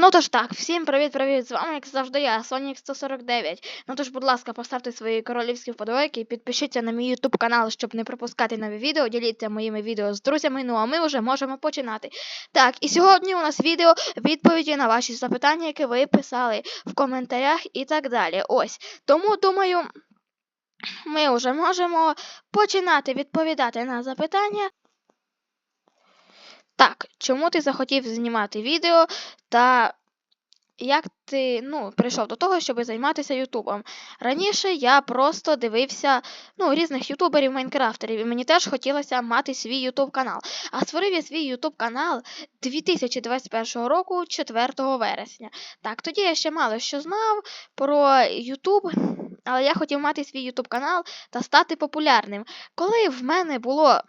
Ну тож так, всім привіт-привіт! З вами, як завжди, я, Сонік 149. Ну тож, будь ласка, поставте свої королівські вподобайки, підпишіться на мій YouTube канал, щоб не пропускати нові відео, діліться моїми відео з друзями. Ну а ми вже можемо починати. Так, і сьогодні у нас відео відповіді на ваші запитання, які ви писали в коментарях і так далі. Ось. Тому думаю, ми вже можемо починати відповідати на запитання. Так, чому ти захотів знімати відео та як ти ну, прийшов до того, щоб займатися Ютубом? Раніше я просто дивився ну, різних ютуберів майнкрафтерів, і мені теж хотілося мати свій Ютуб канал. А створив я свій Ютуб канал 2021 року, 4 вересня. Так, тоді я ще мало що знав про Ютуб, але я хотів мати свій Ютуб канал та стати популярним. Коли в мене було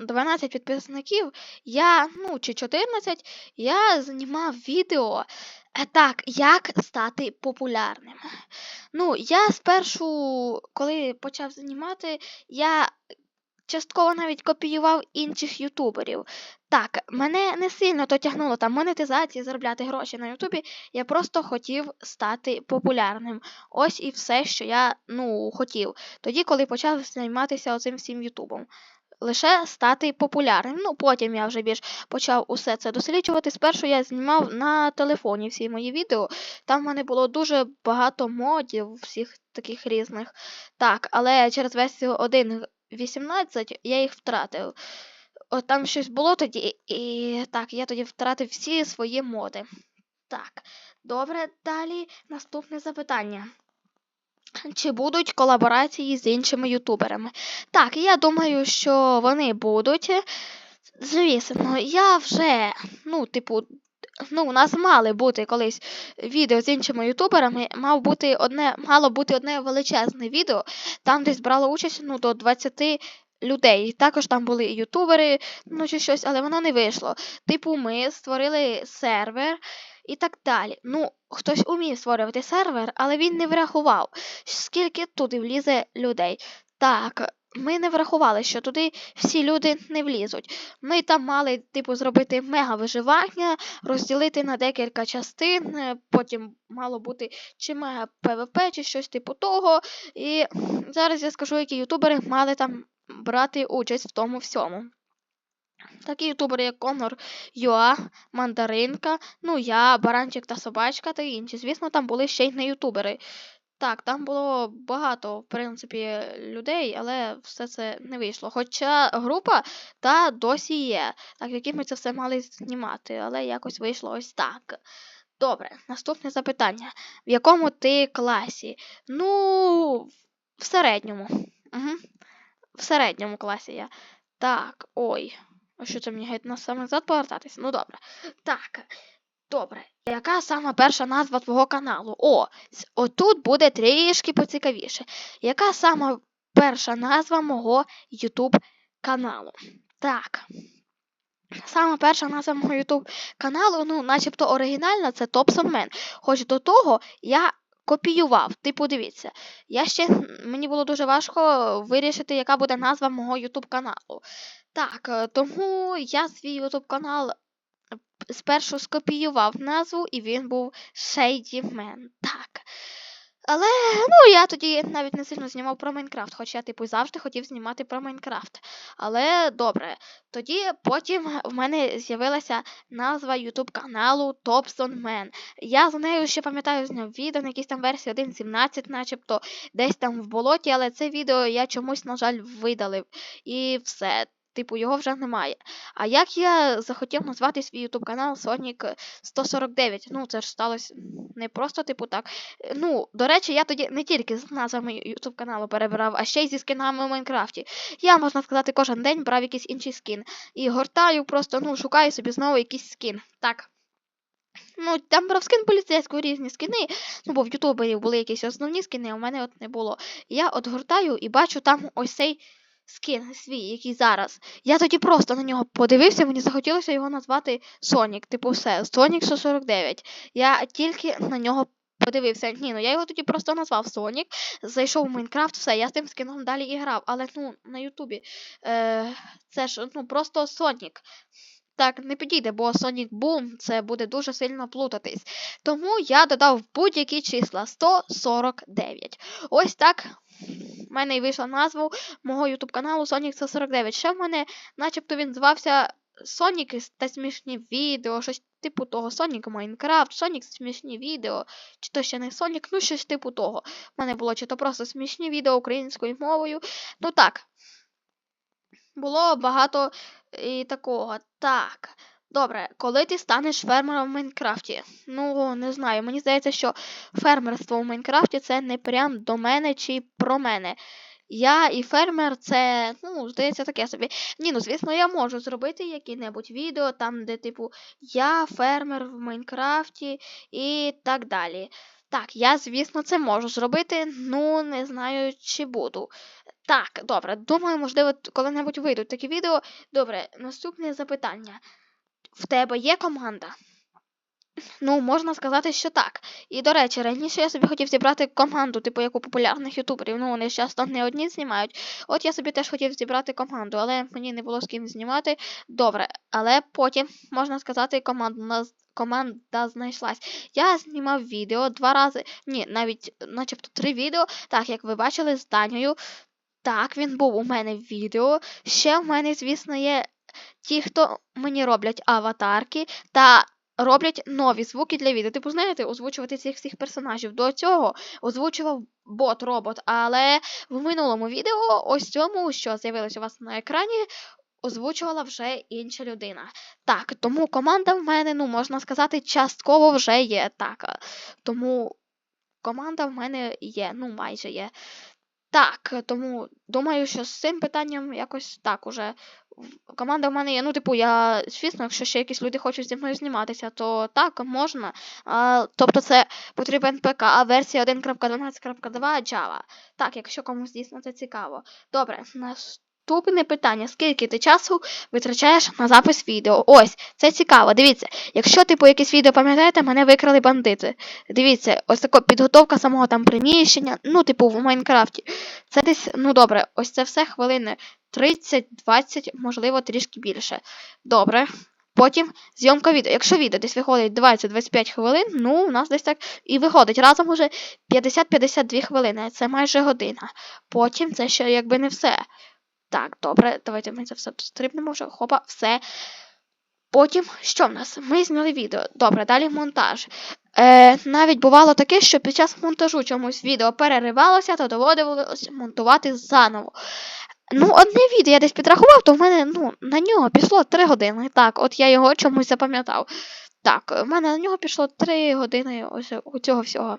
12 підписників, я, ну, чи 14, я знімав відео. е, Так, як стати популярним. Ну, я спершу, коли почав знімати, я частково навіть копіював інших ютуберів. Так, мене не сильно то тягнуло там монетизації, заробляти гроші на Ютубі. Я просто хотів стати популярним. Ось і все, що я ну, хотів. Тоді, коли почав займатися оцим всім Ютубом лише стати популярним. Ну, потім я вже більш почав усе це досліджувати. Спершу я знімав на телефоні всі мої відео. Там в мене було дуже багато модів, всіх таких різних. Так, але через версію 1.18 я їх втратив. От там щось було тоді, і так, я тоді втратив всі свої моди. Так, добре, далі наступне запитання. Чи будуть колаборації з іншими ютуберами? Так, я думаю, що вони будуть. Звісно, я вже, ну, типу, ну, у нас мали бути колись відео з іншими ютуберами, мав бути одне, мало бути одне величезне відео, там десь брало участь ну, до 20 людей. Також там були ютубери, ну чи щось, але воно не вийшло. Типу, ми створили сервер і так далі. Ну, хтось умів створювати сервер, але він не врахував, скільки туди влізе людей. Так, ми не врахували, що туди всі люди не влізуть. Ми там мали, типу, зробити мега виживання, розділити на декілька частин, е, потім мало бути чи мега ПВП, чи щось типу того. І зараз я скажу, які ютубери мали там брати участь в тому всьому. Такі ютубери, як Конор Юа, Мандаринка, ну я, Баранчик та Собачка та інші. Звісно, там були ще й не ютубери. Так, там було багато, в принципі, людей, але все це не вийшло. Хоча група та досі є, так які ми це все мали знімати, але якось вийшло ось так. Добре, наступне запитання. В якому ти класі? Ну, в середньому. Угу. В середньому класі я. Так, ой. А що це мені геть на саме назад повертатись? Ну добре. Так. Добре. Яка сама перша назва твого каналу? О, отут буде трішки поцікавіше. Яка сама перша назва мого YouTube каналу? Так. Сама перша назва мого YouTube каналу, ну, начебто оригінальна, це Man. Хоч до того я копіював. Типу, дивіться, я ще мені було дуже важко вирішити, яка буде назва мого YouTube каналу. Так, е, тому я свій YouTube канал е, спершу скопіював назву, і він був Shady Man. Так. Але ну я тоді навіть не сильно знімав про Майнкрафт, хоча типу завжди хотів знімати про Майнкрафт. Але добре. Тоді потім в мене з'явилася назва YouTube каналу Topson Man. Я за нею ще пам'ятаю зняв відео на якійсь там версії 1.17, начебто, десь там в болоті, але це відео я чомусь, на жаль, видалив. І все. Типу, його вже немає. А як я захотів назвати свій YouTube канал Sonic 149? Ну, це ж сталося не просто, типу, так. Ну, до речі, я тоді не тільки з назвами YouTube каналу перебирав, а ще й зі скинами у Майнкрафті. Я, можна сказати, кожен день брав якийсь інший скін. І гортаю просто, ну, шукаю собі знову якийсь скін. Так. Ну, там брав скин поліцейського різні скини. Ну, бо в ютуберів були якісь основні скини, а у мене от не було. Я от гортаю і бачу там ось цей скін свій, який зараз. Я тоді просто на нього подивився, мені захотілося його назвати Сонік. Типу, все, Сонік 149. Я тільки на нього подивився. Ні, ну я його тоді просто назвав Сонік. Зайшов в Майнкрафт, все, я з тим скіном далі і грав. Але ну, на Ютубі е, це ж ну, просто Сонік. так не підійде, бо Sonic Boom це буде дуже сильно плутатись. Тому я додав будь-які числа 149. Ось так. В мене і вийшла назва мого YouTube каналу Sonic 149. Ще в мене, начебто, він звався Sonic та смішні відео, щось типу того. Sonic Minecraft, Sonic смішні відео, чи то ще не Sonic, ну щось типу того. У мене було чи то просто смішні відео українською мовою. Ну так. Було багато і такого. Так. Добре, коли ти станеш фермером в Майнкрафті? Ну, не знаю, мені здається, що фермерство в Майнкрафті це не прям до мене чи про мене. Я і фермер це, ну, здається, таке собі. Ні, ну звісно, я можу зробити які-небудь відео, там, де, типу, я фермер в Майнкрафті і так далі. Так, я, звісно, це можу зробити, ну не знаю, чи буду. Так, добре, думаю, можливо, коли-небудь вийдуть такі відео. Добре, наступне запитання. В тебе є команда? Ну, можна сказати, що так. І до речі, раніше я собі хотів зібрати команду, типу як у популярних ютуберів. Ну, вони часто не одні знімають. От я собі теж хотів зібрати команду, але мені не було з ким знімати. Добре, але потім, можна сказати, команда, команда знайшлась. Я знімав відео два рази, ні, навіть начебто три відео, так як ви бачили з Данею. Так, він був у мене в відео. Ще в мене, звісно, є ті, хто мені роблять аватарки та роблять нові звуки для відео. Типу, знаєте, озвучувати цих всіх персонажів. До цього озвучував бот-робот, але в минулому відео, ось цьому, що з'явилось у вас на екрані, озвучувала вже інша людина. Так, тому команда в мене, ну, можна сказати, частково вже є. Так. Тому команда в мене є, ну, майже є. Так, е, тому думаю, що з цим питанням якось так уже. Команда в мене є. Ну, типу, я, звісно, якщо ще якісь люди хочуть зі мною зніматися, то так, можна. А, тобто це потрібен ПК, а версія 1.12.2 Java. Так, якщо комусь дійсно це цікаво. Добре, наступне питання. Скільки ти часу витрачаєш на запис відео? Ось, це цікаво. Дивіться, якщо, типу, якесь відео пам'ятаєте, мене викрали бандити. Дивіться, ось така підготовка самого там приміщення, ну, типу, в Майнкрафті. Це десь, ну добре, ось це все хвилини 30-20, можливо, трішки більше. Добре. Потім зйомка відео. Якщо відео десь виходить 20-25 хвилин, ну, у нас десь так і виходить. Разом уже 50-52 хвилини. Це майже година. Потім це ще якби не все. Так, добре, давайте ми це все стрибнемо вже. Хопа, все. Потім, що в нас? Ми зняли відео. Добре, далі монтаж. Е, навіть бувало таке, що під час монтажу чомусь відео переривалося, то доводилось монтувати заново. Ну, одне відео я десь підрахував, то в мене ну, на нього пішло 3 години. Так, от я його чомусь запам'ятав. Так, в мене на нього пішло 3 години ось у цього всього.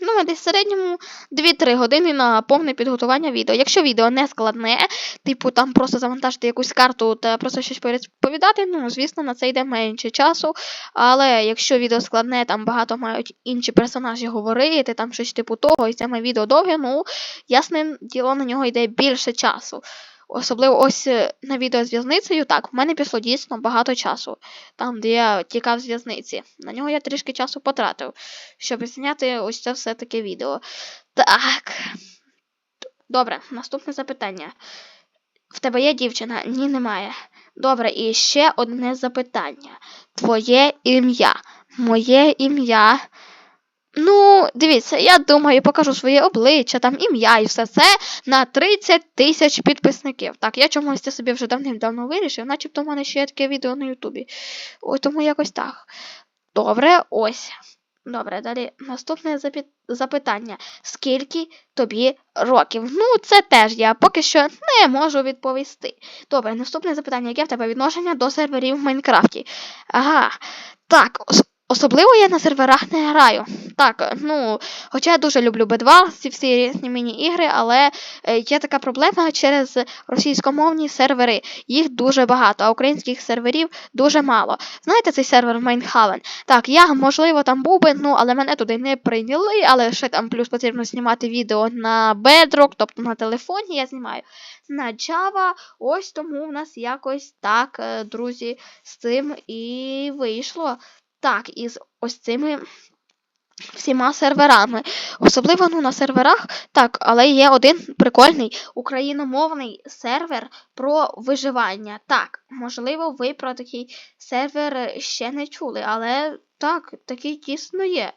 Ну, десь в середньому 2-3 години на повне підготування відео. Якщо відео не складне, типу там просто завантажити якусь карту та просто щось переповідати, ну, звісно, на це йде менше часу. Але якщо відео складне, там багато мають інші персонажі говорити, там щось типу того, і саме відео довге, ну, ясне діло, на нього йде більше часу. Особливо ось е, на відео з в'язницею, так, в мене пішло дійсно багато часу. Там, де я тікав з в'язниці. На нього я трішки часу потратив, щоб зняти ось це все таке відео. Так. Добре, наступне запитання. В тебе є дівчина? Ні, немає. Добре, і ще одне запитання. Твоє ім'я. Моє ім'я. Ну, дивіться, я думаю, покажу своє обличчя, там ім'я і все це на 30 тисяч підписників. Так, я чомусь це собі вже давним-давно вирішив, начебто в мене ще є таке відео на Ютубі. Ой, тому якось так. Добре, ось. Добре, далі наступне запитання. Скільки тобі років? Ну, це теж я поки що не можу відповісти. Добре, наступне запитання. Яке в тебе відношення до серверів в Майнкрафті? Ага. Так, особливо я на серверах не граю. Так, ну, хоча я дуже люблю B2, ці всі різні міні-ігри, але е, є така проблема через російськомовні сервери. Їх дуже багато, а українських серверів дуже мало. Знаєте цей сервер Майнхавен? Так, я, можливо, там був би, ну, але мене туди не прийняли, але ще там плюс потрібно знімати відео на Bedrock, тобто на телефоні я знімаю. На Java, ось тому в нас якось так, е, друзі, з цим і вийшло. Так, із ось цими всіма серверами. Особливо ну, на серверах, так, але є один прикольний україномовний сервер про виживання. Так, можливо, ви про такий сервер ще не чули, але так, такий дійсно є.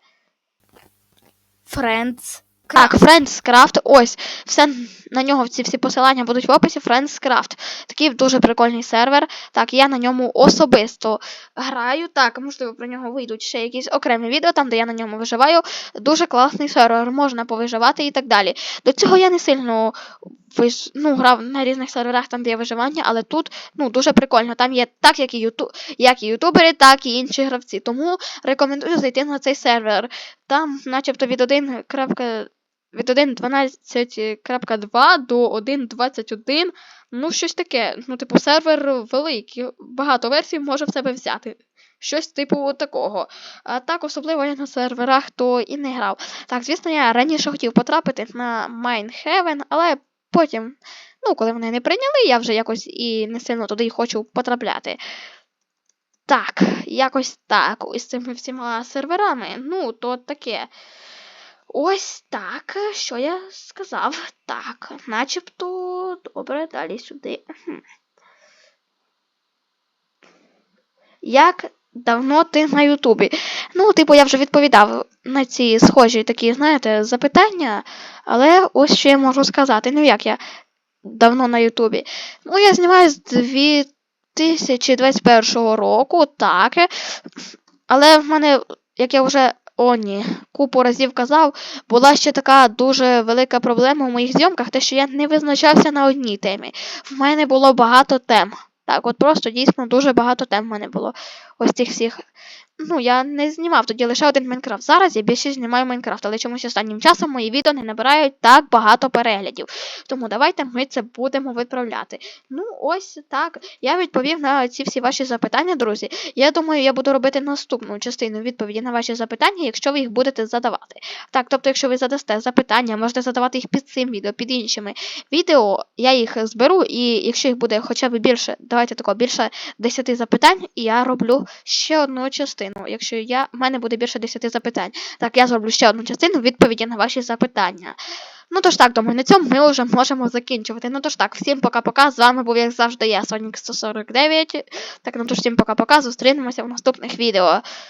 Friends. Так, Friendscraft, ось. Все на нього ці всі посилання будуть в описі. Friendscraft. Такий дуже прикольний сервер. Так, я на ньому особисто граю. Так, можливо, про нього вийдуть ще якісь окремі відео, там, де я на ньому виживаю. Дуже класний сервер, можна повиживати і так далі. До цього я не сильно виж... ну, грав на різних серверах, там, де є виживання, але тут ну, дуже прикольно. Там є так, як і, юту... як і ютубери, так і інші гравці. Тому рекомендую зайти на цей сервер. Там, начебто, від 1. Від 1.12.2 до 1.21. Ну, щось таке. Ну, типу, сервер великий. Багато версій може в себе взяти. Щось типу такого. А так, особливо я на серверах то і не грав. Так, звісно, я раніше хотів потрапити на Майнхевен, але потім, ну, коли вони не прийняли, я вже якось і не сильно туди хочу потрапляти. Так, якось так. Ось з цими всіма серверами. Ну, то таке. Ось так, що я сказав. Так, начебто добре, далі сюди. Як давно ти на Ютубі? Ну, типу, я вже відповідав на ці схожі такі, знаєте, запитання, але ось що я можу сказати. Ну, як я давно на Ютубі. Ну, я знімаю з 2021 року, так. Але в мене, як я вже о, ні, купу разів казав, була ще така дуже велика проблема в моїх зйомках, те, що я не визначався на одній темі. В мене було багато тем. Так, от просто дійсно дуже багато тем в мене було. Ось цих всіх. Ну, я не знімав тоді лише один Майнкрафт. Зараз я більше знімаю Майнкрафт, але чомусь останнім часом мої відео не набирають так багато переглядів. Тому давайте ми це будемо виправляти. Ну, ось так. Я відповів на ці всі ваші запитання, друзі. Я думаю, я буду робити наступну частину відповіді на ваші запитання, якщо ви їх будете задавати. Так, тобто, якщо ви задасте запитання, можете задавати їх під цим відео, під іншими відео, я їх зберу, і якщо їх буде хоча б більше, давайте тако, більше 10 запитань, і я роблю ще одну частину. Якщо я, в мене буде більше 10 запитань. Так, я зроблю ще одну частину відповіді на ваші запитання. Ну тож так, думаю, на цьому ми вже можемо закінчувати. Ну тож так, всім пока-пока. З вами був, як завжди, я, Сонік 149. Так, ну тож всім пока-пока. Зустрінемося в наступних відео.